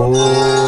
Oh.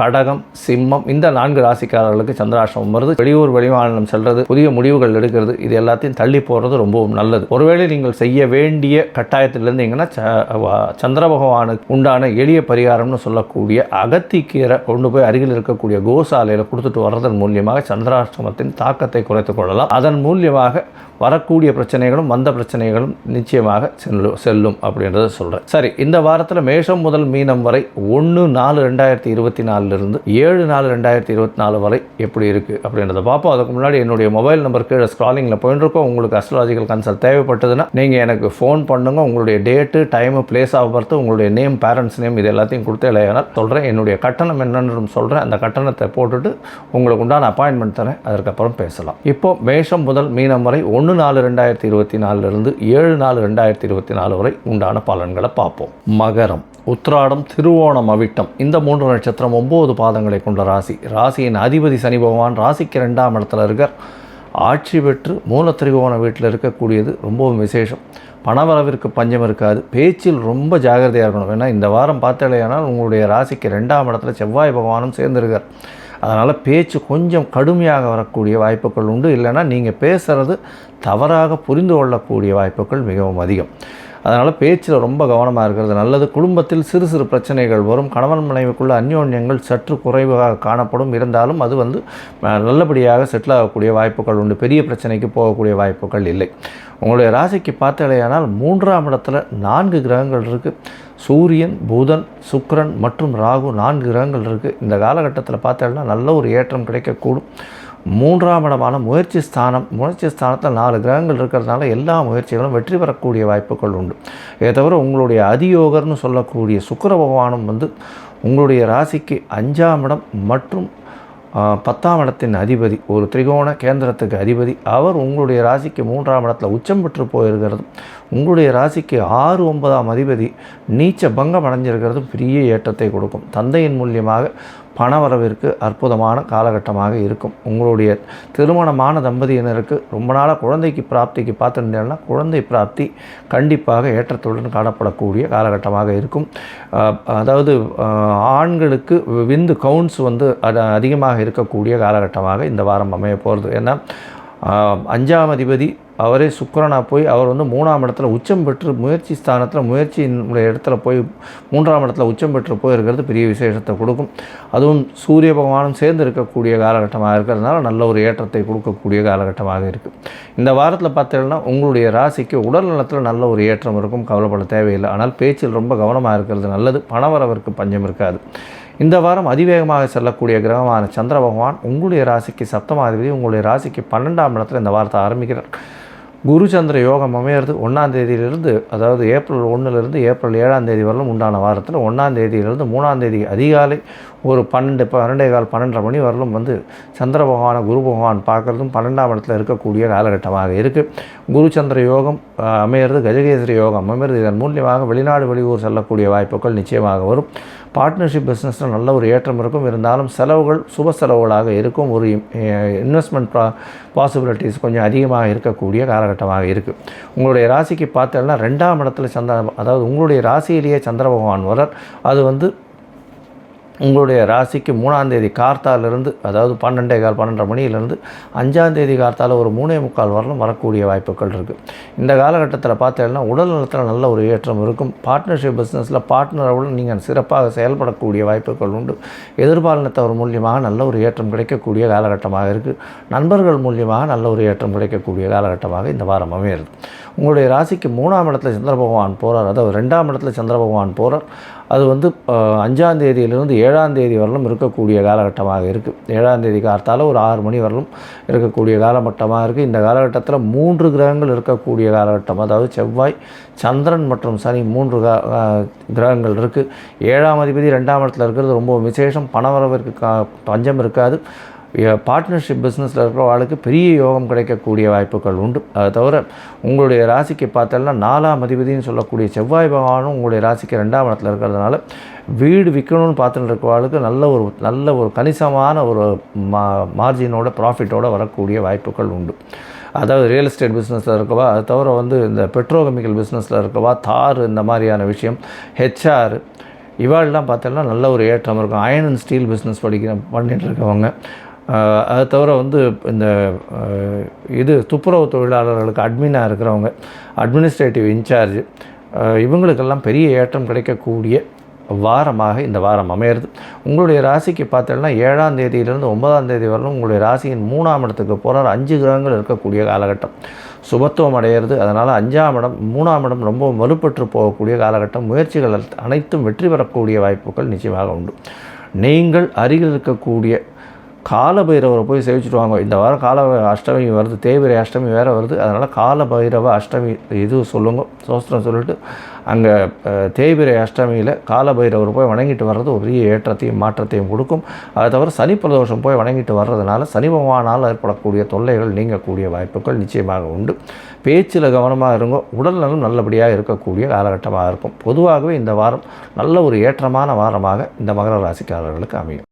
கடகம் சிம்மம் இந்த நான்கு ராசிக்காரர்களுக்கு சந்திராஷ்டமம் வருது. வெளியூர் வெளிமாநிலம் செல்றது புதிய முடிவுகள் எடுக்கிறது இது எல்லாத்தையும் தள்ளி போகிறது ரொம்பவும் நல்லது. ஒருவேளை நீங்கள் செய்ய வேண்டிய கட்டாயத்தில் இருந்தீங்கன்னா ச- சந்திர பகவானுக்கு உண்டான எளிய பரிகாரம்னு சொல்லக்கூடிய அகத்திக்கீரை கொண்டு போய் அருகில் இருக்கக்கூடிய கோசாலையில் கொடுத்துட்டு வர்றதன் மூலியமாக சந்திராஷ்டமத்தின் தாக்கத்தை குறைத்துக் கொள்ளலாம். அதன் மூலியமாக வரக்கூடிய பிரச்சனைகளும் வந்த பிரச்சனைகளும் நிச்சயமாக செல்லும் செல்லும் அப்படின்றத சொல்கிறேன் சரி இந்த வாரத்தில் மேஷம் முதல் மீனம் வரை ஒன்று நாலு ரெண்டாயிரத்தி இருபத்தி நாலுலேருந்து ஏழு நாலு ரெண்டாயிரத்தி இருபத்தி நாலு வரை எப்படி இருக்குது அப்படின்றத பார்ப்போம். அதுக்கு முன்னாடி என்னுடைய மொபைல் நம்பர் கீழே ஸ்க்ராலிங்கில் போயிட்டுருக்கோம் உங்களுக்கு அஸ்ட்ராலஜிக்கல் கன்சல்ட் தேவைப்பட்டதுன்னா நீங்கள் எனக்கு ஃபோன் பண்ணுங்கள் உங்களுடைய date time place of birth உங்களுடைய நேம் பேரண்ட்ஸ் நேம் இது எல்லாத்தையும் கொடுத்து இல்லையானால் சொல்கிறேன் என்னுடைய கட்டணம் என்னன்னு சொல்கிறேன் அந்த கட்டணத்தை போட்டுட்டு உங்களுக்கு உண்டான அப்பாயின்மெண்ட் தரேன். அதற்கப்புறம் பேசலாம். இப்போ மேஷம் முதல் மீனம் வரை ஒன்று நாலு ரெண்டாயிரத்தி இருபத்தி நாலுலேருந்து ஏழு நாலு ரெண்டாயிரத்தி இருபத்தி நாலு வரை உண்டான பலன்களை பார்ப்போம். மகரம். உத்ராடம் திருவோணம் அவிட்டம். இந்த மூன்று நட்சத்திரம் ஒம்பது பாதங்களை கொண்ட ராசி. ராசியின் அதிபதி சனி பகவான் ராசிக்கு ரெண்டாம் இடத்துல இருக்கார். ஆட்சி பெற்று மூல திரிகோண வீட்டில் இருக்கக்கூடியது ரொம்பவும் விசேஷம். பணவரவிற்கு பஞ்சம் இருக்காது. பேச்சில் ரொம்ப ஜாகிரதையாக இருக்கணும். ஏன்னா இந்த வாரம் பார்த்தாலேயானால் உங்களுடைய ராசிக்கு ரெண்டாம் இடத்துல செவ்வாய் பகவானும் சேர்ந்திருக்கார். அதனால் பேச்சு கொஞ்சம் கடுமையாக வரக்கூடிய வாய்ப்புகள் உண்டு. இல்லைன்னா நீங்கள் பேசுகிறது தவறாக புரிந்து கொள்ளக்கூடிய வாய்ப்புகள் மிகவும் அதிகம். அதனால் பேச்சில் ரொம்ப கவனமாக இருக்கிறது நல்லது. குடும்பத்தில் சிறு சிறு பிரச்சனைகள் வரும். கணவன் மனைவிக்குள்ள அந்யோன்யங்கள் சற்று குறைவாக காணப்படும். இருந்தாலும் அது வந்து நல்லபடியாக செட்டில் ஆகக்கூடிய வாய்ப்புகள் உண்டு. பெரிய பிரச்சனைக்கு போகக்கூடிய வாய்ப்புகள் இல்லை. உங்களுடைய ராசிக்கு பார்த்தாலேயானால் மூன்றாம் இடத்துல நான்கு கிரகங்கள் இருக்குது சூரியன் புதன் சுக்ரன் மற்றும் ராகு நான்கு கிரகங்கள் இருக்குது இந்த காலகட்டத்தில் பார்த்தோம்னா நல்ல ஒரு ஏற்றம் கிடைக்கக்கூடும். மூன்றாம் இடமான முயற்சி ஸ்தானம் முயற்சி ஸ்தானத்தில் நாலு கிரகங்கள் இருக்கிறதுனால எல்லா முயற்சிகளும் வெற்றி பெறக்கூடிய வாய்ப்புகள் உண்டு. இதை தவிர உங்களுடைய அதியோகர்னு சொல்லக்கூடிய சுக்கர பகவானும் வந்து உங்களுடைய ராசிக்கு அஞ்சாம் இடம் மற்றும் பத்தாம் இடத்தின் அதிபதி ஒரு திரிகோண கேந்திரத்துக்கு அதிபதி. அவர் உங்களுடைய ராசிக்கு மூன்றாம் இடத்துல உச்சம் பெற்று போயிருக்கிறதும் உங்களுடைய ராசிக்கு ஆறு ஒன்பதாம் அதிபதி நீச்ச பங்கம் அடைஞ்சிருக்கிறதும் பெரிய ஏற்றத்தை கொடுக்கும். தந்தையின் மூலியமாக பணவரவிற்கு அற்புதமான காலகட்டமாக இருக்கும். உங்களுடைய திருமணமான தம்பதியினருக்கு ரொம்ப நாளாக குழந்தைக்கு பிராப்திக்கு பார்த்துருந்தீங்கன்னா குழந்தை பிராப்தி கண்டிப்பாக ஏற்றத்துடன் காணப்படக்கூடிய காலகட்டமாக இருக்கும். அதாவது ஆண்களுக்கு விந்து கவுண்ட்ஸ் வந்து அதிகமாக இருக்கக்கூடிய காலகட்டமாக இந்த வாரம் அமைய போகிறது. ஏன்னா அஞ்சாம் அதிபதி அவரே சுக்கரனாக போய் அவர் வந்து மூணாம் இடத்துல உச்சம் பெற்று முயற்சி ஸ்தானத்தில் முயற்சியினுடைய இடத்துல போய் மூன்றாம் இடத்துல உச்சம் பெற்று போயிருக்கிறது பெரிய விசேஷத்தை கொடுக்கும். அதுவும் சூரிய பகவானும் சேர்ந்து இருக்கக்கூடிய காலகட்டமாக இருக்கிறதுனால நல்ல ஒரு ஏற்றத்தை கொடுக்கக்கூடிய காலகட்டமாக இருக்குது இந்த வாரத்தில் பார்த்தீங்கன்னா உங்களுடைய ராசிக்கு உடல் நலத்தில் நல்ல ஒரு ஏற்றம் இருக்கும் கவலைப்பட தேவையில்லை. ஆனால் பேச்சில் ரொம்ப கவனமாக இருக்கிறது நல்லது பணவரவிற்கு பஞ்சம் இருக்காது. இந்த வாரம் அதிவேகமாக செல்லக்கூடிய கிரகமான சந்திர பகவான் உங்களுடைய ராசிக்கு சப்தமாதிபதி உங்களுடைய ராசிக்கு பன்னெண்டாம் இடத்துல இந்த வாரத்தை ஆரம்பிக்கிறார். குரு சந்திர யோகம் அமையிறது ஒன்றாம் தேதியிலிருந்து அதாவது ஏப்ரல் ஒன்றுலேருந்து ஏப்ரல் ஏழாம் தேதி வரலும் உண்டான வாரத்தில் ஒன்றாம் தேதியிலிருந்து மூணாம் தேதி அதிகாலை ஒரு பன்னெண்டு பன்னெண்டே கால் பன்னெண்டரை மணி வரலும் வந்து சந்திர பகவானை குரு பகவான் பார்க்குறதும் பன்னெண்டாம் இடத்துல இருக்கக்கூடிய காலகட்டமாக இருக்குது குரு சந்திர யோகம் அமையிறது கஜகேசரி யோகம் அமையிறது. இதன் மூலியமாக வெளிநாடு வெளியூர் செல்லக்கூடிய வாய்ப்புகள் நிச்சயமாக வரும். பார்ட்னர்ஷிப் பிஸ்னஸில் நல்ல ஒரு ஏற்றம் இருக்கும். இருந்தாலும் செலவுகள் சுப செலவுகளாக இருக்கும். ஒரு இன்வெஸ்ட்மெண்ட் ப்ரா பாசிபிலிட்டிஸ் கொஞ்சம் அதிகமாக இருக்கக்கூடிய காலகட்டமாக இருக்குது உங்களுடைய ராசிக்கு பார்த்தோம்னா ரெண்டாம் இடத்துல சந்திர அதாவது உங்களுடைய ராசியிலேயே சந்திர பகவான் வரார் அது வந்து உங்களுடைய ராசிக்கு மூணாந்தேதி கார்த்தாலிருந்து அதாவது பன்னெண்டே கால் பன்னெண்டரை மணியிலேருந்து அஞ்சாந்தேதி கார்த்தால ஒரு மூணே முக்கால் வரலும் வரக்கூடிய வாய்ப்புகள் இருக்குது இந்த காலகட்டத்தில் பார்த்தீங்கன்னா உடல் நலத்தில் நல்ல ஒரு ஏற்றம் இருக்கும். பார்ட்னர்ஷிப் பிஸ்னஸில் பார்ட்னரோடு நீங்கள் சிறப்பாக செயல்படக்கூடிய வாய்ப்புகள் உண்டு. எதிர்பாலினத்தவர் மூலியமாக நல்ல ஒரு ஏற்றம் கிடைக்கக்கூடிய காலகட்டமாக இருக்குது நண்பர்கள் மூலியமாக நல்ல ஒரு ஏற்றம் கிடைக்கக்கூடிய காலகட்டமாக இந்த வாரம் அமையிறது. உங்களுடைய ராசிக்கு மூணாம் இடத்துல சந்திர பகவான் போகிறார் அதாவது ரெண்டாம் இடத்துல சந்திர பகவான் போகிறார் அது வந்து அஞ்சாம் தேதியிலிருந்து ஏழாம் தேதி வரலும் இருக்கக்கூடிய காலகட்டமாக இருக்குது ஏழாம் தேதி காலத்தால் ஒரு ஆறு மணி வரலும் இருக்கக்கூடிய காலகட்டமாக இருக்குது இந்த காலகட்டத்தில் மூன்று கிரகங்கள் இருக்கக்கூடிய காலகட்டம். அதாவது செவ்வாய் சந்திரன் மற்றும் சனி மூன்று கிரகங்கள் இருக்குது ஏழாம் அதிபதி ரெண்டாம் இடத்துல இருக்கிறது ரொம்ப விசேஷம். பணவரவிற்கு கா பஞ்சம் இருக்காது. பார்ட்னர்ஷிப் பிஸ்னஸில் இருக்கிற ஆளுக்கு பெரிய யோகம் கிடைக்கக்கூடிய வாய்ப்புகள் உண்டு. அதை தவிர உங்களுடைய ராசிக்கு பார்த்தோம்னா நாலாம் அதிபதினு சொல்லக்கூடிய செவ்வாய் பகவானும் உங்களுடைய ராசிக்கு ரெண்டாம் இடத்துல இருக்கிறதுனால வீடு விற்கணும்னு பார்த்துட்டு ஆளுக்கு நல்ல ஒரு நல்ல ஒரு கணிசமான ஒரு மா மார்ஜினோட ப்ராஃபிட்டோட வரக்கூடிய வாய்ப்புகள் உண்டு. அதாவது ரியல் எஸ்டேட் பிஸ்னஸில் இருக்கவா அது தவிர வந்து இந்த பெட்ரோகெமிக்கல் பிஸ்னஸில் இருக்கவா தார் இந்த மாதிரியான விஷயம் ஹெச்ஆர் இவாள்லாம் பார்த்தோம்னா நல்ல ஒரு ஏற்றம் இருக்கும். அயன் அண்ட் ஸ்டீல் பிஸ்னஸ் படிக்கிற பண்ணிகிட்டு இருக்கவங்க. அது தவிர வந்து இந்த இது துப்புரவு தொழிலாளர்களுக்கு அட்மினாக இருக்கிறவங்க அட்மினிஸ்ட்ரேட்டிவ் இன்சார்ஜ் இவங்களுக்கெல்லாம் பெரிய ஏற்றம் கிடைக்கக்கூடிய வாரமாக இந்த வாரம் அமையிறது. உங்களுடைய ராசிக்கு பார்த்தோம்னா ஏழாம் தேதியிலிருந்து ஒன்பதாம் தேதி வரலும் உங்களுடைய ராசியின் மூணாம் இடத்துக்கு போகிறார் அஞ்சு கிரகங்கள் இருக்கக்கூடிய காலகட்டம். சுபத்துவம் அடையிறது. அதனால் அஞ்சாம் இடம் மூணாம் இடம் ரொம்ப வலுப்பெற்று போகக்கூடிய காலகட்டம். முயற்சிகள் அனைத்தும் வெற்றி பெறக்கூடிய வாய்ப்புகள் நிச்சயமாக உண்டு. நீங்கள் அருகில் இருக்கக்கூடிய கால பைரவரை போய் சேவிச்சுட்டு வாங்க. இந்த வாரம் கால அஷ்டமி வருது தேவிரை அஷ்டமி வேறு வருது. அதனால் கால பைரவ அஷ்டமி இது சொல்லுங்க சோஸ்திரம் சொல்லிட்டு அங்கே தேய்பிரை அஷ்டமியில் கால பைரவர் போய் வணங்கிட்டு வர்றது ஒரு பெரிய ஏற்றத்தையும் மாற்றத்தையும் கொடுக்கும். அதை தவிர சனி பிரதோஷம் போய் வணங்கிட்டு வர்றதுனால சனி பகவானால் ஏற்படக்கூடிய தொல்லைகள் நீங்கக்கூடிய வாய்ப்புகள் நிச்சயமாக உண்டு. பேச்சில் கவனமாக இருங்க உடல் நலம் நல்லபடியாக இருக்கக்கூடிய காலகட்டமாக இருக்கும். பொதுவாகவே இந்த வாரம் நல்ல ஒரு ஏற்றமான வாரமாக இந்த மகர ராசிக்காரர்களுக்கு அமையும்.